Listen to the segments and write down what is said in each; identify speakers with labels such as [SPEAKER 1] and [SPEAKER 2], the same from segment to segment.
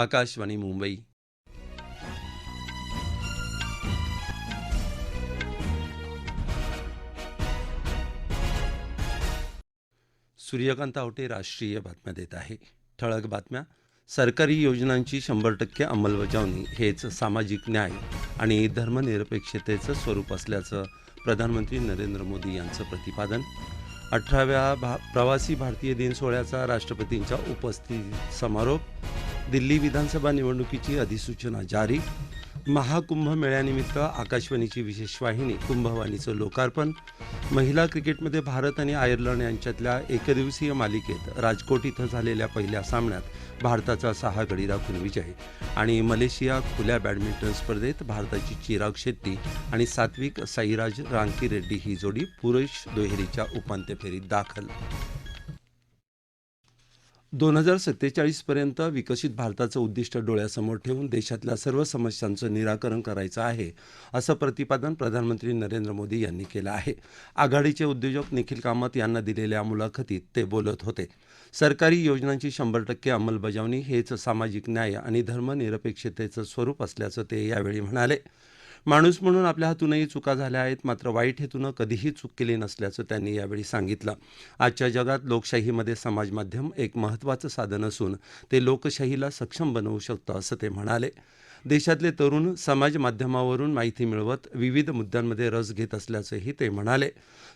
[SPEAKER 1] आकाशवाणी मुंबई सूर्यकांत आवटे राष्ट्रीय बातम्या देत आहे ठळक बातम्या सरकारी योजनांची शंभर टक्के अंमलबजावणी हेच सामाजिक न्याय आणि धर्मनिरपेक्षतेचं स्वरूप असल्याचं प्रधानमंत्री नरेंद्र मोदी यांचं प्रतिपादन अठराव्या भा प्रवासी भारतीय दिन सोहळ्याचा राष्ट्रपतींच्या उपस्थितीत समारोप दिल्ली विधानसभा निवडणुकीची अधिसूचना जारी महाकुंभ मेळ्यानिमित्त आकाशवाणीची विशेष वाहिनी कुंभवाणीचं लोकार्पण महिला क्रिकेटमध्ये भारत आणि आयर्लंड यांच्यातल्या एकदिवसीय मालिकेत राजकोट इथं झालेल्या पहिल्या सामन्यात भारताचा सहा गडी राखून विजय आणि मलेशिया खुल्या बॅडमिंटन स्पर्धेत भारताची चिराग शेट्टी आणि सात्विक साईराज रांकी रेड्डी ही जोडी पुरुष दुहेरीच्या उपांत्य फेरीत दाखल दोन हजार सत्तेचाळीसपर्यंत विकसित भारताचं उद्दिष्ट डोळ्यासमोर ठेवून देशातल्या सर्व समस्यांचं निराकरण करायचं आहे असं प्रतिपादन प्रधानमंत्री नरेंद्र मोदी यांनी केलं आहे आघाडीचे उद्योजक निखिल कामत यांना दिलेल्या मुलाखतीत ते बोलत होते सरकारी योजनांची शंभर टक्के अंमलबजावणी हेच सामाजिक न्याय आणि धर्मनिरपेक्षतेचं स्वरूप असल्याचं ते यावेळी म्हणाले माणूस म्हणून आपल्या हातूनही चुका झाल्या आहेत मात्र वाईट हेतूनं कधीही चूक केली नसल्याचं त्यांनी यावेळी सांगितलं आजच्या जगात लोकशाहीमध्ये समाज माध्यम एक महत्त्वाचं साधन असून ते लोकशाहीला सक्षम बनवू शकतं असं ते म्हणाले देशातले तरुण समाज माध्यमावरून माहिती मिळवत विविध मुद्द्यांमध्ये रस घेत असल्याचंही ते म्हणाले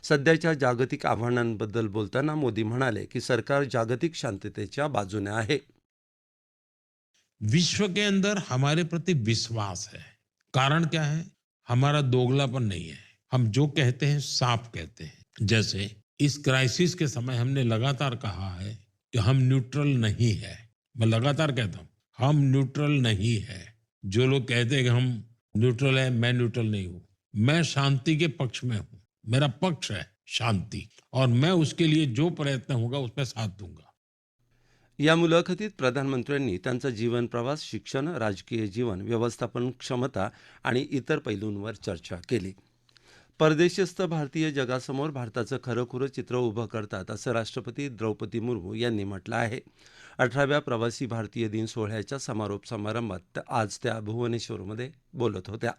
[SPEAKER 1] सध्याच्या जागतिक आव्हानांबद्दल बोलताना मोदी म्हणाले की सरकार जागतिक शांततेच्या बाजूने आहे
[SPEAKER 2] विश्व के अंदर हमारे प्रति विश्वास है कारण क्या है हमारा दोगलापन नहीं है हम जो कहते हैं साफ कहते हैं जैसे इस क्राइसिस के समय हमने लगातार कहा है कि हम न्यूट्रल नहीं है मैं लगातार कहता हूँ हम न्यूट्रल नहीं है जो लोग कहते हैं कि हम न्यूट्रल है मैं न्यूट्रल नहीं हूँ मैं शांति के पक्ष में हूँ मेरा पक्ष है शांति और मैं उसके लिए जो प्रयत्न होगा उसमें साथ दूंगा
[SPEAKER 1] या मुलाखतीत प्रधानमंत्र्यांनी त्यांचा जीवनप्रवास शिक्षण राजकीय जीवन व्यवस्थापन क्षमता आणि इतर पैलूंवर चर्चा केली परदेशस्थ भारतीय जगासमोर भारताचं खरंखुरं चित्र उभं करतात असं राष्ट्रपती द्रौपदी मुर्मू यांनी म्हटलं आहे अठराव्या प्रवासी भारतीय दिन सोहळ्याच्या समारोप समारंभात आज त्या भुवनेश्वरमध्ये बोलत होत्या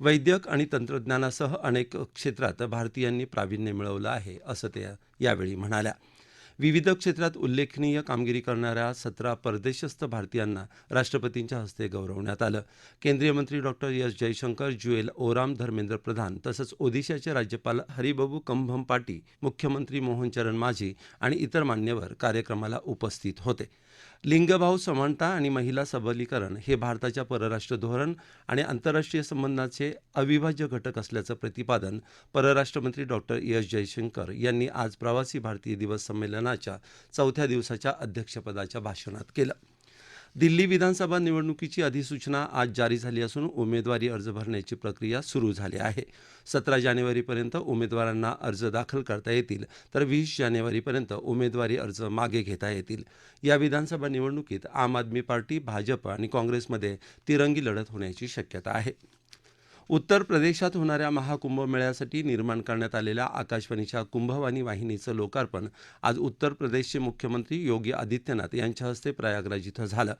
[SPEAKER 1] वैद्यक आणि तंत्रज्ञानासह अनेक क्षेत्रात भारतीयांनी प्रावीण्य मिळवलं आहे असं त्या यावेळी म्हणाल्या विविध क्षेत्रात उल्लेखनीय कामगिरी करणाऱ्या सतरा परदेशस्थ भारतीयांना राष्ट्रपतींच्या हस्ते गौरवण्यात आलं केंद्रीय मंत्री डॉक्टर एस जयशंकर ज्युएल ओराम धर्मेंद्र प्रधान तसंच ओदिशाचे राज्यपाल हरिबबू कंभम पाटी मुख्यमंत्री मोहन चरण माझी आणि इतर मान्यवर कार्यक्रमाला उपस्थित होते लिंगभाव समानता आणि महिला सबलीकरण हे भारताच्या परराष्ट्र धोरण आणि आंतरराष्ट्रीय संबंधाचे अविभाज्य घटक असल्याचं प्रतिपादन परराष्ट्रमंत्री डॉक्टर एस जयशंकर यांनी आज प्रवासी भारतीय दिवस संमेलनाच्या चौथ्या दिवसाच्या अध्यक्षपदाच्या भाषणात केलं दिल्ली विधानसभा निवडणुकीची अधिसूचना आज जारी झाली असून उमेदवारी अर्ज भरण्याची प्रक्रिया सुरू झाली आहे सतरा जानेवारीपर्यंत उमेदवारांना अर्ज दाखल करता येतील तर वीस जानेवारीपर्यंत उमेदवारी अर्ज मागे घेता येतील या विधानसभा निवडणुकीत आम आदमी पार्टी भाजप आणि काँग्रेसमध्ये तिरंगी लढत होण्याची शक्यता आहे उत्तर प्रदेशात होणाऱ्या महाकुंभमेळ्यासाठी निर्माण करण्यात आलेल्या आकाशवाणीच्या कुंभवाणी वाहिनीचं लोकार्पण आज उत्तर प्रदेशचे मुख्यमंत्री योगी आदित्यनाथ यांच्या हस्ते प्रयागराज इथं झालं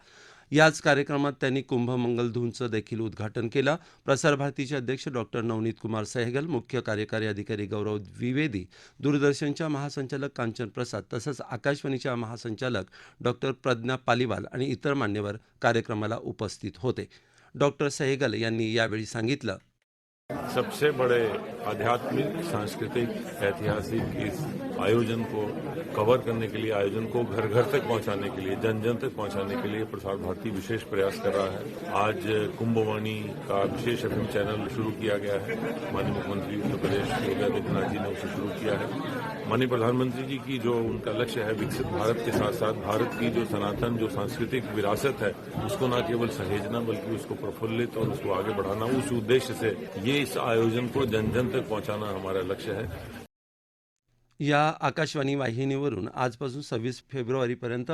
[SPEAKER 1] याच कार्यक्रमात त्यांनी कुंभमंगल देखील उद्घाटन केलं प्रसारभारतीचे अध्यक्ष डॉक्टर नवनीत कुमार सहगल मुख्य कार्यकारी अधिकारी गौरव द्विवेदी दूरदर्शनच्या महासंचालक कांचन प्रसाद तसंच आकाशवाणीच्या महासंचालक डॉक्टर प्रज्ञा पालिवाल आणि इतर मान्यवर कार्यक्रमाला उपस्थित होते डॉक्टर सहगल यांनी यावेळी सांगितलं
[SPEAKER 3] सबसे बड़े आध्यात्मिक सांस्कृतिक ऐतिहासिक इस आयोजन को कवर करने के लिए आयोजन को घर घर तक पहुंचाने के लिए जन जन तक पहुंचाने के लिए प्रसार भारती विशेष प्रयास कर रहा है आज कुंभवाणी का विशेष एफ चैनल शुरू किया गया है माननीय मुख्यमंत्री उत्तर प्रदेश योगी आदित्यनाथ जी ने उसे शुरू किया है माननीय प्रधानमंत्री जी की जो उनका लक्ष्य है विकसित भारत के साथ साथ भारत की जो सनातन जो सांस्कृतिक विरासत है उसको न केवल सहेजना बल्कि उसको प्रफुल्लित और उसको आगे बढ़ाना उस उद्देश्य से ये इस आयोजन को जन जन तक पहुंचाना हमारा लक्ष्य है
[SPEAKER 1] या आकाशवाणी वाहिनीवरून आजपासून सव्वीस फेब्रुवारीपर्यंत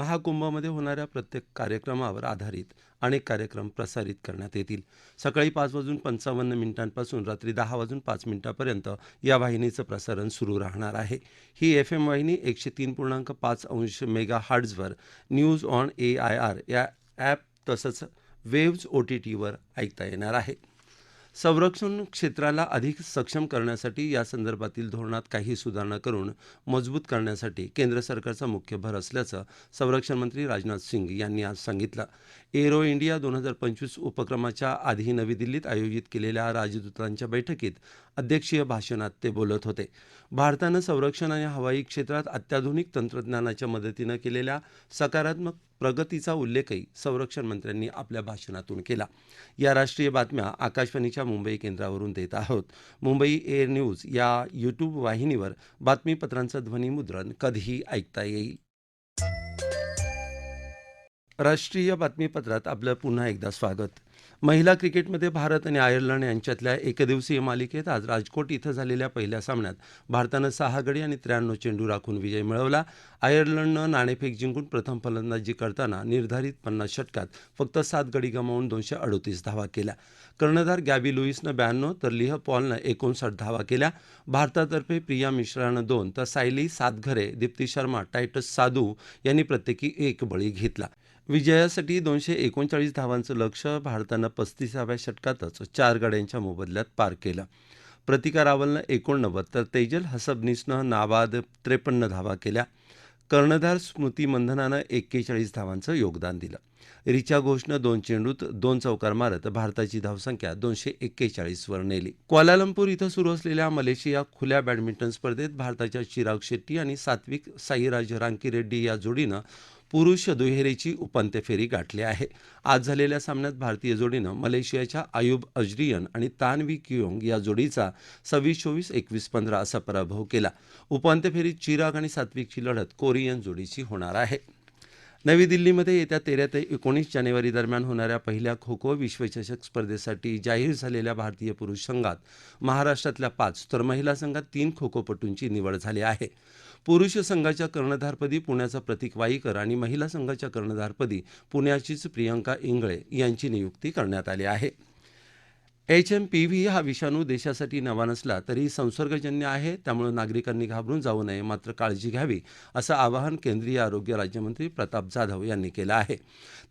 [SPEAKER 1] महाकुंभमध्ये होणाऱ्या प्रत्येक कार्यक्रमावर आधारित अनेक कार्यक्रम प्रसारित करण्यात येतील सकाळी पाच वाजून पंचावन्न मिनिटांपासून रात्री दहा वाजून पाच मिनिटापर्यंत या वाहिनीचं प्रसारण सुरू राहणार आहे ही एफ एम वाहिनी एकशे तीन पूर्णांक पाच अंश मेगा हार्ड्सवर news on A I R या ॲप तसंच वेव्ज ओ टी टीवर ऐकता येणार आहे संरक्षण क्षेत्राला अधिक सक्षम करण्यासाठी यासंदर्भातील धोरणात काही सुधारणा करून मजबूत करण्यासाठी केंद्र सरकारचा मुख्य भर असल्याचं संरक्षण मंत्री राजनाथ सिंग यांनी आज सांगितलं एरो इंडिया दोन हजार पंचवीस उपक्रमाच्या आधी नवी दिल्लीत आयोजित केलेल्या राजदूतांच्या बैठकीत अध्यक्षीय भाषणात ते बोलत होते भारतानं संरक्षण आणि हवाई क्षेत्रात अत्याधुनिक तंत्रज्ञानाच्या मदतीनं केलेल्या सकारात्मक प्रगतीचा उल्लेखही संरक्षण मंत्र्यांनी आपल्या भाषणातून केला या राष्ट्रीय बातम्या आकाशवाणीच्या मुंबई केंद्रावरून देत आहोत मुंबई एअर न्यूज या यूट्यूब वाहिनीवर बातमीपत्रांचं ध्वनीमुद्रण कधीही ऐकता येईल राष्ट्रीय बातमीपत्रात आपलं पुन्हा एकदा स्वागत महिला क्रिकेटमध्ये भारत आणि आयर्लंड यांच्यातल्या एकदिवसीय मालिकेत आज राजकोट इथं झालेल्या पहिल्या सामन्यात भारतानं सहा गडी आणि त्र्याण्णव चेंडू राखून विजय मिळवला आयर्लंडनं नाणेफेक जिंकून प्रथम फलंदाजी करताना निर्धारित पन्नास षटकात फक्त सात गडी गमावून दोनशे अडोतीस धावा केल्या कर्णधार गॅबी लुईसनं ब्याण्णव तर लिह पॉलनं एकोणसाठ धावा केल्या भारतातर्फे प्रिया मिश्रानं दोन तर सायली सातघरे दीप्ती शर्मा टायटस साधू यांनी प्रत्येकी एक बळी घेतला विजयासाठी दोनशे एकोणचाळीस धावांचं लक्ष्य भारतानं पस्तीसाव्या षटकातच चार गड्यांच्या मोबदल्यात पार केलं प्रतिका रावलनं एकोणनव्वद तर तेजल हसबनीसनं नाबाद त्रेपन्न धावा केल्या कर्णधार स्मृती मंधनानं एक्केचाळीस धावांचं योगदान दिलं रिचा घोषनं दोन चेंडूत दोन चौकार मारत भारताची धावसंख्या दोनशे एक्केचाळीसवर नेली क्वालालंपूर इथं सुरू असलेल्या मलेशिया खुल्या बॅडमिंटन स्पर्धेत भारताच्या चिराग शेट्टी आणि सात्विक साईराज रांकी रेड्डी या जोडीनं पुरुष दुहेरीची उपांत्य फेरी गाठली आहे आज झालेल्या सामन्यात भारतीय जोडीनं मलेशियाच्या आयुब अजरियन आणि तानवी कियोंग या जोडीचा सव्वीस चोवीस एकवीस पंधरा असा पराभव केला उपांत्य फेरीत चिराग आणि सात्विकची लढत कोरियन जोडीची होणार आहे नवी दिल्लीमध्ये येत्या तेरा ते एकोणीस जानेवारी दरम्यान होणाऱ्या पहिल्या खो खो विश्वचषक स्पर्धेसाठी जाहीर झालेल्या भारतीय पुरुष संघात महाराष्ट्रातल्या पाच तर महिला संघात तीन खो खोपटूंची निवड झाली आहे पुरुष संघाच्या कर्णधारपदी पुण्याचा प्रतीक वाईकर आणि महिला संघाच्या कर्णधारपदी पुण्याचीच प्रियंका इंगळे यांची नियुक्ती करण्यात आली आहे एच एम पी व्ही हा विषाणू देशासाठी नवा नसला तरी संसर्गजन्य आहे त्यामुळे नागरिकांनी घाबरून जाऊ नये मात्र काळजी घ्यावी असं आवाहन केंद्रीय आरोग्य राज्यमंत्री प्रताप जाधव यांनी केलं आहे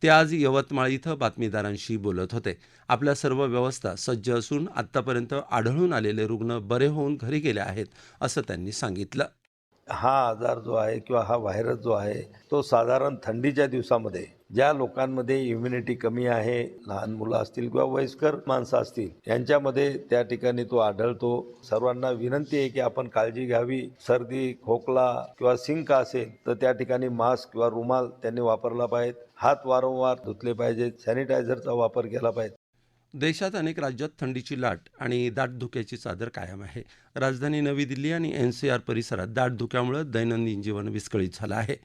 [SPEAKER 1] ते आज यवतमाळ इथं बातमीदारांशी बोलत होते आपल्या सर्व व्यवस्था सज्ज असून आतापर्यंत आढळून आलेले रुग्ण बरे होऊन घरी गेले आहेत असं त्यांनी सांगितलं
[SPEAKER 4] हा आजार जो आहे किंवा हा व्हायरस जो आहे तो साधारण थंडीच्या दिवसामध्ये ज्या लोकांमध्ये इम्युनिटी कमी आहे लहान मुलं असतील किंवा वयस्कर माणसं असतील यांच्यामध्ये त्या ठिकाणी तो आढळतो सर्वांना विनंती आहे की आपण काळजी घ्यावी सर्दी खोकला किंवा सिंक असेल तर त्या ठिकाणी मास्क किंवा रुमाल त्यांनी वापरला पाहिजे हात वारंवार धुतले पाहिजेत सॅनिटायझरचा वापर केला पाहिजे
[SPEAKER 1] देशात अनेक राज्यात थंडीची लाट आणि दाट धुक्याची चादर कायम आहे राजधानी नवी दिल्ली आणि एन सी आर परिसरात दाट धुक्यामुळे दैनंदिन जीवन विस्कळीत झालं आहे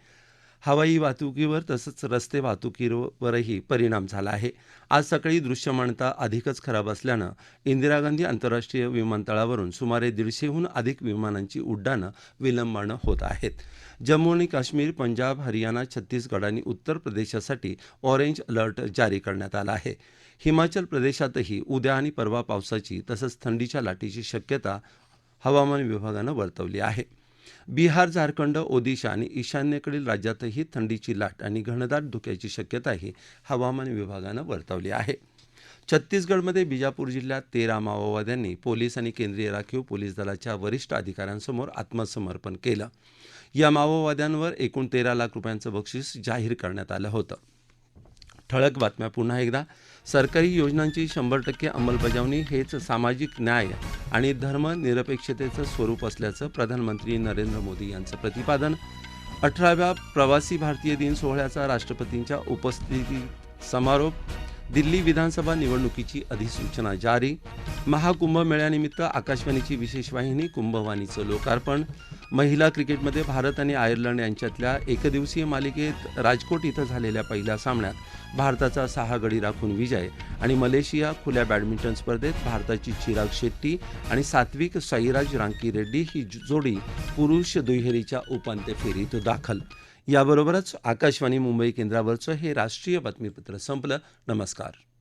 [SPEAKER 1] हवाई वाहतुकीवर तसंच रस्ते वाहतुकीवरही परिणाम झाला आहे आज सकाळी दृश्यमानता अधिकच खराब असल्यानं इंदिरा गांधी आंतरराष्ट्रीय विमानतळावरून सुमारे दीडशेहून अधिक विमानांची उड्डाणं विलंबानं होत आहेत जम्मू आणि काश्मीर पंजाब हरियाणा छत्तीसगड आणि उत्तर प्रदेशासाठी ऑरेंज अलर्ट जारी करण्यात आला आहे हिमाचल प्रदेशातही उद्या आणि परवा पावसाची तसंच थंडीच्या लाटेची शक्यता हवामान विभागानं वर्तवली आहे बिहार झारखंड ओदिशा आणि ईशान्येकडील राज्यातही थंडीची लाट आणि घनदाट धुक्याची शक्यताही हवामान विभागानं वर्तवली आहे छत्तीसगडमध्ये बिजापूर जिल्ह्यात तेरा माओवाद्यांनी पोलीस आणि केंद्रीय राखीव पोलीस दलाच्या वरिष्ठ अधिकाऱ्यांसमोर आत्मसमर्पण केलं या माओवाद्यांवर एकूण तेरा लाख रुपयांचं बक्षीस जाहीर करण्यात आलं होतं ठळक बातम्या पुन्हा एकदा सरकारी योजनांची शंभर टक्के अंमलबजावणी हेच सामाजिक न्याय आणि धर्मनिरपेक्षतेचं स्वरूप असल्याचं प्रधानमंत्री नरेंद्र मोदी यांचं प्रतिपादन अठराव्या प्रवासी भारतीय दिन सोहळ्याचा राष्ट्रपतींच्या उपस्थिती समारोप दिल्ली विधानसभा निवडणुकीची अधिसूचना जारी महाकुंभ मेळ्यानिमित्त आकाशवाणीची विशेष वाहिनी कुंभवाणीचं लोकार्पण महिला क्रिकेटमध्ये भारत आणि आयर्लंड यांच्यातल्या एकदिवसीय मालिकेत राजकोट इथं झालेल्या पहिल्या सामन्यात भारताचा सहा गडी राखून विजय आणि मलेशिया खुल्या बॅडमिंटन स्पर्धेत भारताची चिराग शेट्टी आणि सात्विक साईराज रांकी रेड्डी ही जोडी पुरुष दुहेरीच्या उपांत्य फेरीत दाखल याबरोबरच आकाशवाणी मुंबई केंद्रावरचं हे राष्ट्रीय बातमीपत्र संपलं नमस्कार